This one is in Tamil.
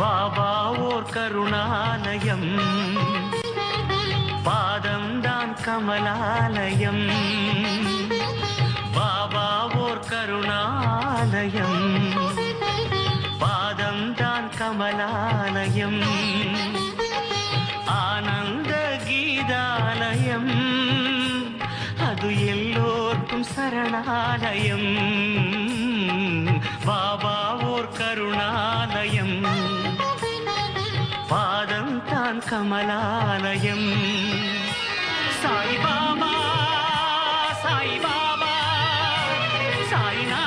பாபா ஓர் கருணாலயம். பாதம் தான் கமலாலயம். பாபா ஓர் கருணாலயம். பாதம் தான் கமலாலயம். ஆனந்த கீதாலயம். அது எல்லோர்க்கும் சரணாலயம். பாபா ஓர் கருணாலயம். కమలాలయం. సాయిబాబా సాయిబాబా సాయినా